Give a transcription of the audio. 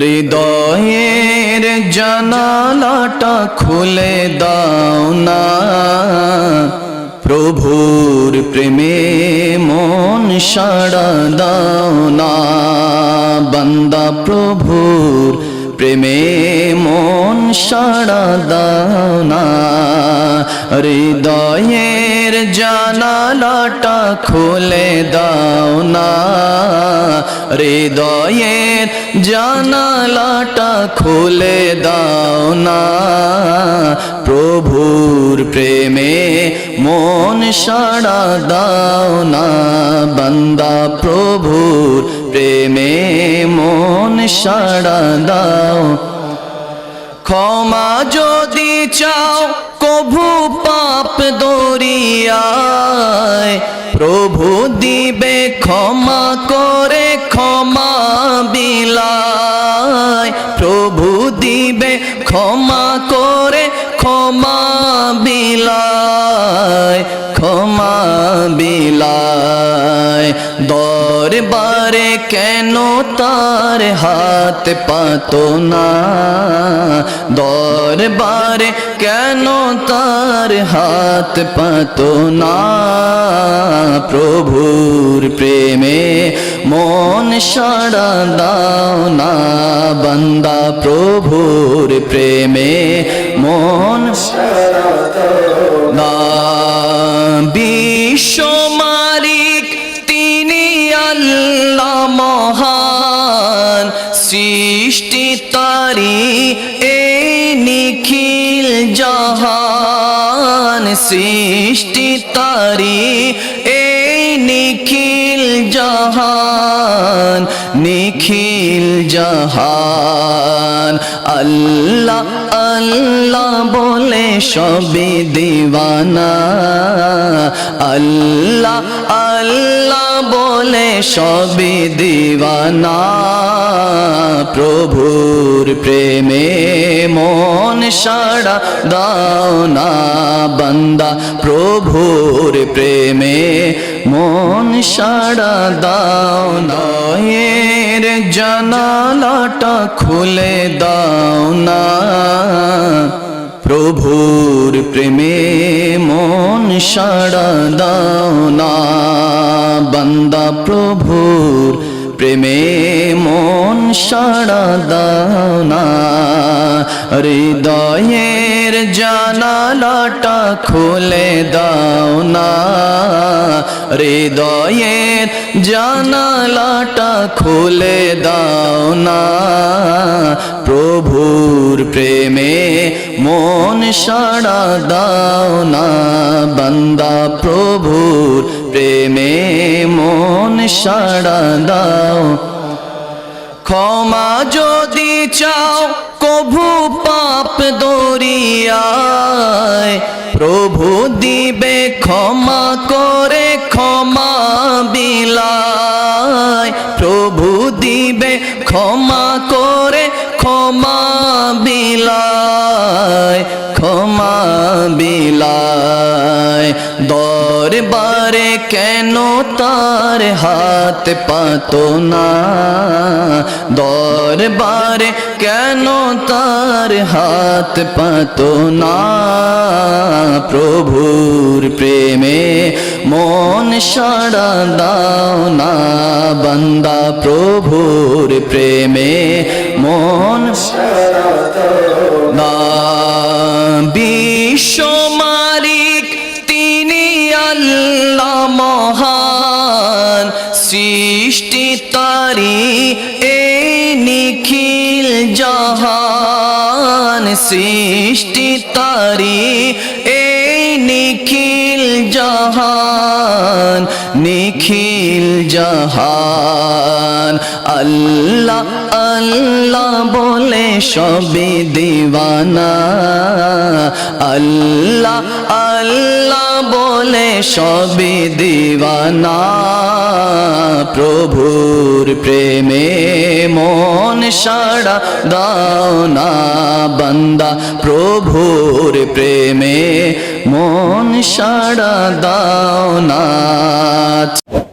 হৃদয়ের জানালাটা খুলে দাও না। প্রভুর প্রেমে মন সাড়া দাও না। বান্দা, প্রভুর প্রেমে মন সাড়া দাও না। হৃদয়ের জানালাটা খুলে দাও না। হৃদয়ের জানালাটা খুলে দাও না। প্রভুর প্রেমে মন সাড়া দাও না। বান্দা, প্রভুর প্রেমে মন সাড়া দাও। ক্ষমা যদি চাও কভু পাপ দরিয়ায়। প্রভু দিবে ক্ষমা করে, ক্ষমা বিলায়। প্রভু দিবে ক্ষমা করে, ক্ষমা বিলায় ক্ষমা বিলায়। দরবারে কেন তার হাত পাতো না? দরবারে কেন তার হাত পাতো না? প্রভুর প্রেমে মন সাড়া দাও না বান্দা, প্রভুর প্রেমে মন না। তারি এই নিখিল জাহান সৃষ্টি তারি এই নিখিল জাহান নিখিল জাহান। আল্লাহ আল্লাহ বলে সবে দিওয়ানা। আল্লাহ আল্লাহ বলে সবে দিওয়ানা। প্রভুর প্রেমে মন সাড়া দাও না বান্দা। প্রভুর প্রেমে মন সাড়া দাও না এর জানালাটা খুলে দাও না। প্রভুর প্রেমে মন সাড়া দাও না। বান্দা প্রভুর প্রেমে মন সাড়া দাও না। হৃদয়ের জানালাটা খুলে দাও না। হৃদয়ের জানালাটা খুলে দাও না। প্রভুর প্রেমে মন সাড়া দাও না। বান্দা প্রভুর প্রেমে মন সাড়া দাও। ক্ষমা যদি চাও, কভু পাপ দরিয়ায়। প্রভু দিবে ক্ষমা করে, ক্ষমা বিলায়। প্রভু দিবে ক্ষমা করে, ক্ষমা বিলায়। ক্ষমা বিলায়। কেন তার হাত পাতো না? দরবারে কেন তার হাত পাতো না? প্রভুর প্রেমে মন সাড়া দাও না বান্দা, প্রভুর প্রেমে মন না সৃষ্টি তারি এই নিখিল জাহান। সৃষ্টি তারি এই নিখিল জাহান। নিখিল জাহান, আল্লাহ আল্লাহ বলে সবে দিওয়ানা। আল্লাহ আল্লাহ বলে সবে দিওয়ানা। প্রভুর প্রেমে মন সাড়া দাও না বান্দা, প্রভুর প্রেমে মন সাড়া দাও না। much.